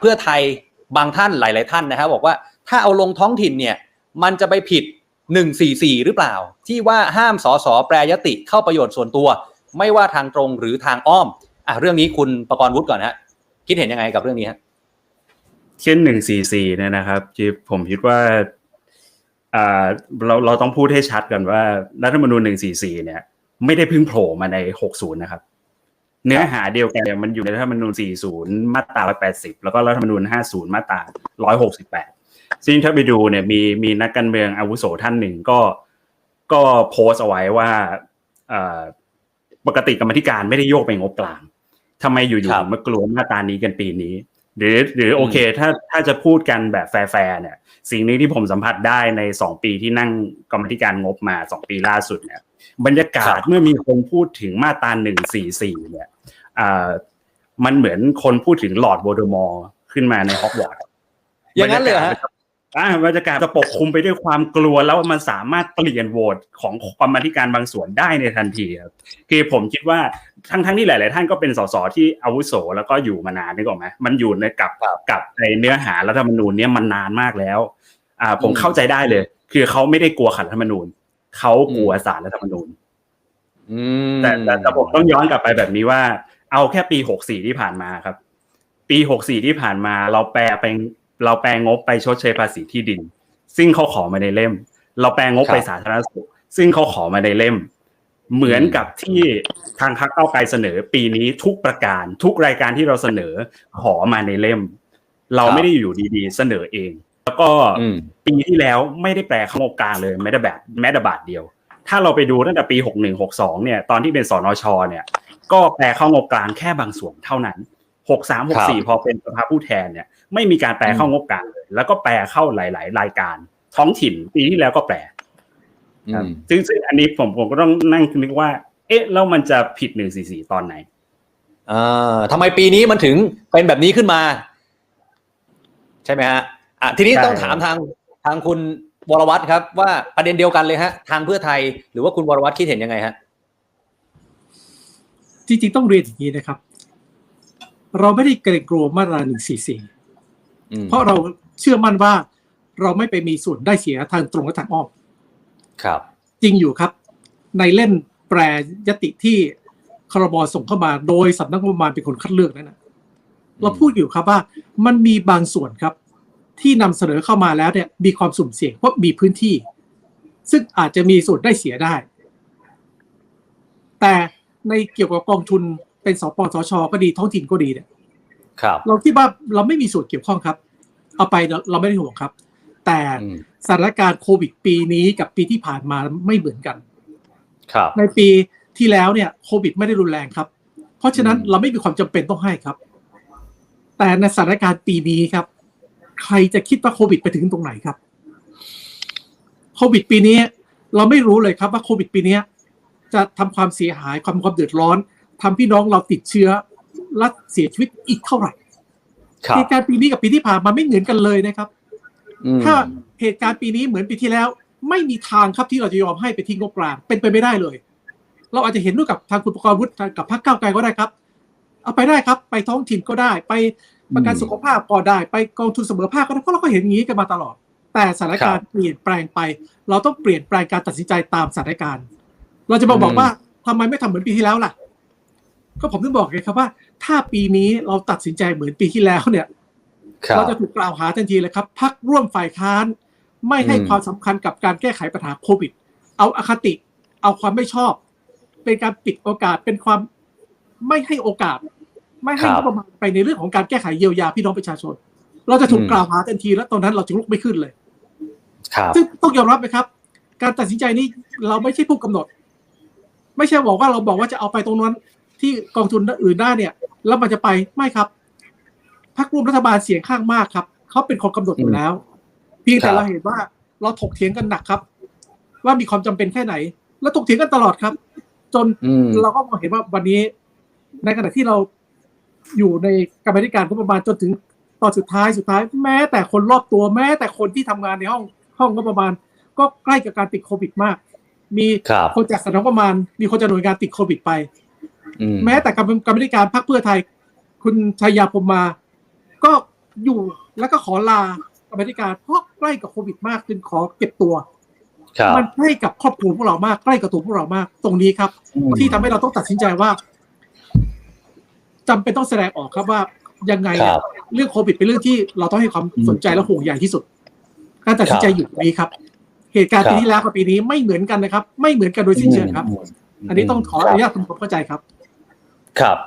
เพื่อไทยบางท่านหลาย ๆ ท่านนะครับบอกว่าถ้าเอาลงท้องถิ่นเนี่ยมันจะไปผิด 144 หรือเปล่า ที่ว่าห้ามสสแปรยติเข้าประโยชน์ส่วนตัว ไม่ว่าทางตรงหรือทางอ้อมอะเรื่องนี้คุณประกรณ์วุฒิก่อนฮะคิดเห็นยังไงกับเรื่องนี้ฮะเช่นหนึ่งสี่สี่เนี่ยนะครับที่ผมคิดว่าเราเราต้องพูดให้ชัดกันว่ารัฐธรรมนูญหนึ่งสี่สี่เนี่ย ไม่ได้พิ่งโผล่มาในหกศูนย์นะครับ เนื้อหาเดียวกันเนี่ยมันอยู่ในรัฐธรรมนูญสี่ศูนย์มาตราร้อยแปดสิบแล้วก็รัฐธรรมนูญห้าศูนย์มาตราร้อยหกสิบแปดซึ่งถ้าไปดูเนี่ยมีมีนักการเมืองอาวุโสท่านหนึ่งก็ก็โพสต์เอาไว้ว่าอ่าปกติกรรมธิการไม่ได้โยกไปงบกลางทำไมอยู่ครับๆถึงมากลัวมาตรานี้กันปีนี้ หรือหรือโอเค ถ้าถ้าจะพูดกันแบบแฟร์ๆเนี่ย สิ่งนี้ที่ผมสัมผัสได้ในสองปีที่นั่งกรรมธิการงบมาสองปีล่าสุดเนี่ย บรรยากาศเมื่อมีคนพูดถึงมาตราหนึ่งสี่สี่เนี่ยอ่ามันเหมือนคนพูดถึงหลอร์ดโวลเดอมอร์ขึ้นมาในฮอกวอตส์อย่างนั้นเลยเหรอฮะ อ่าบรรยากาศจะปกคลุมไปด้วยความกลัวแล้วมันสามารถเปลี่ยนโหวตของกรรมาธิการบางส่วนได้ในทันทีครับคือผมคิดว่าทั้งทั้งที่หลาย ๆ ท่านก็เป็นสสที่อาวุโสแล้วก็อยู่มานานนึกออกไหมมันอยู่ในกับครับกับในเนื้อหารัฐธรรมนูญเนี่ยมันนานมากแล้ว อ่าผมอืมเข้าใจได้เลย คือเขาไม่ได้กลัวขัดรัฐธรรมนูญเขากลัวสารรัฐธรรมนูญอืมแต่แต่แต่ผมต้องย้อนกลับไปแบบนี้ว่า เอาแค่ปีหกสี่ที่ผ่านมาครับ ปีหกสี่ที่ผ่านมาเราแปลไป เราแปลงบไปชดเชยภาษีที่ดิน ซึ่งเขาขอมาในเล่ม เราแปลงบไปสาธารณสุข ซึ่งเขาขอมาในเล่ม เหมือนกับที่ทางพรรคเก้าวไกลเสนอ ปีนี้ทุกประการ ทุกรายการที่เราเสนอขอมาในเล่ม เราไม่ได้อยู่ดีๆ เสนอเอง แล้วก็อืมปีที่แล้วไม่ได้แปลเข้างบกลางเลยแม้แต่แบบแม้แต่บาทเดียว ถ้าเราไปดูตั้งแต่ปี61 62เนี่ยตอนที่เป็นสนชเนี่ย ก็แปลเข้างบกลางแค่บางส่วนเท่านั้น 63 64พอเป็นสภาผู้แทนเนี่ยไม่มีการแปลเข้างบกลางเลย แล้วก็แปลเข้าหลาย ๆ รายการ ท้องถิ่นปีที่แล้วก็แปลครับอืมซึ่งซึ่งอันนี้ผมผมก็ต้องนั่งนึกว่า เอ๊ะแล้วมันจะผิด144ตอนไหนอ่าทำไมปีนี้มันถึงเป็นแบบนี้ขึ้นมา ใช่ไหมฮะอะทีนี้ใช่ต้องถามทางทางคุณวรวัตรครับ ว่าประเด็นเดียวกันเลยฮะ ทางเพื่อไทย หรือว่าคุณวรวัตรคิดเห็นยังไงฮะจริงๆต้องเรียนอย่างนี้นะครับ เราไม่ได้เกรงกลัวมาตราหนึ่งสี่สี่อืมเพราะเราเชื่อมั่นว่าเราไม่ไปมีส่วนได้เสียทางตรงและทางอ้อมครับ จริงอยู่ครับ ในเล่มแปรยติที่ครมส่งเข้ามาโดยสำนักงบประมาณเป็นคนคัดเลือกนั่นนะเราพูดอยู่ครับว่ามันมีบางส่วนครับ ที่นำเสนอเข้ามาแล้วเนี่ย มีความสุ่มเสี่ยงเพราะมีพื้นที่ ซึ่งอาจจะมีส่วนได้เสียได้ แต่ในเกี่ยวกับกองทุน เป็นสปสชก็ดีท้องถิ่นก็ดีเนี่ยครับเราคิดว่าเราไม่มีส่วนเกี่ยวข้องครับ เอาไปเราเราไม่ได้ห่วงครับ แต่อืมสถานการณ์โควิดปีนี้กับปีที่ผ่านมาไม่เหมือนกัน ครับ ในปีที่แล้วเนี่ยโควิดไม่ได้รุนแรงครับ เพราะฉะนั้นอืมเราไม่มีความจำเป็นต้องให้ครับ แต่ในสถานการณ์ปีนี้ครับ ใครจะคิดว่าโควิดไปถึงตรงไหนครับโควิดปีนี้ เราไม่รู้เลยครับว่าโควิดปีนี้จะทำความเสียหายความความเดือดร้อน ทำพี่น้องเราติดเชื้อและเสียชีวิตอีกเท่าไหร่ครับเหตุการณ์ปีนี้กับปีที่ผ่านมาไม่เหมือนกันเลยนะครับอืมถ้าเหตุการณ์ปีนี้เหมือนปีที่แล้ว ไม่มีทางครับที่เราจะยอมให้ไปทิ้งงบกลางเป็นไปไม่ได้เลย เราอาจจะเห็นด้วยกับทางคุณประกรณ์วุฒิกับพรรคก้าวไกลก็ได้ครับ เอาไปได้ครับ ไปท้องถิ่นก็ได้ ไปประกันสุขภาพก็ได้ ไปกองทุนเสมอภาคก็ได้เพราะเราก็เห็นอย่างนี้กันมาตลอด แต่สถานการณ์เปลี่ยนแปลงไป เราต้องเปลี่ยนแปลงการตัดสินใจตามสถานการณ์ เราจะมาบอกว่าทำไมไม่ทำเหมือนปีที่แล้วล่ะ ก็ผมถึงบอกไงครับว่า ถ้าปีนี้เราตัดสินใจเหมือนปีที่แล้วเนี่ยครับเราจะถูกกล่าวหาทันทีเลยครับพักร่วมฝ่ายค้าน ไม่ให้อืมความสำคัญกับการแก้ไขปัญหาโควิด เอาอคติ เอาความไม่ชอบ เป็นการปิดโอกาสเป็นความไม่ให้โอกาส ไม่ให้งบประมาณไปในเรื่องของการแก้ไขเยียวยาพี่น้องประชาชน เราจะถูกกล่าวหาทันทีแล้วตอนนั้นเราจะลุกไม่ขึ้นเลยครับซึ่งต้องยอมรับนะครับ การตัดสินใจนี้เราไม่ใช่ผู้กำหนด ไม่ใช่บอกว่าเราบอกว่าจะเอาไปตรงนั้น ที่กองทุนอื่นได้เนี่ย แล้วมันจะไปไม่ครับพรรคร่วมรัฐบาลเสียงข้างมากครับเขาเป็นคนกำหนดอยู่แล้วเพียงแต่ครับเราเห็นว่าเราถกเถียงกันหนักครับ ว่ามีความจำเป็นแค่ไหน แล้วถกเถียงกันตลอดครับ จนอืมเราก็มองเห็นว่าวันนี้ ในขณะที่เราอยู่ในกรรมาธิการงบประมาณจนถึงตอนสุดท้ายสุดท้าย แม้แต่คนรอบตัวแม้ แต่คนที่ทำงานในห้องห้องงบประมาณ ก็ใกล้กับการติดโควิดมาก มีครับคนจากสำนักงบประมาณ มีคนจากหน่วยงานติดโควิดไปอืม แม้แต่กรรมกรรมาธิการพรรคเพื่อไทย คุณชัยยาพรหมมา ก็อยู่แล้วก็ขอลากรรมาธิการเพราะใกล้กับโควิดมากจึงขอเก็บตัวครับมันใกล้กับครอบครัวพวกเรามากใกล้กับตัวพวกเรามาก ตรงนี้ครับ ที่ทำให้เราต้องตัดสินใจว่าจำเป็นต้องแสดงออกครับว่ายังไงคอะรับเรื่องโควิดเป็นเรื่องที่เราต้องให้ความสนใจและห่วงใยที่สุดการตัดสินใจอยู่ตรงนี้ครับ เหตุการณ์ครับปีที่แล้วกับปีนี้ไม่เหมือนกันนะครับ ไม่เหมือนกันโดยสิ้นเชิงครับ อันนี้ต้องขออนุญาตทำความเข้าใจครับ ครับ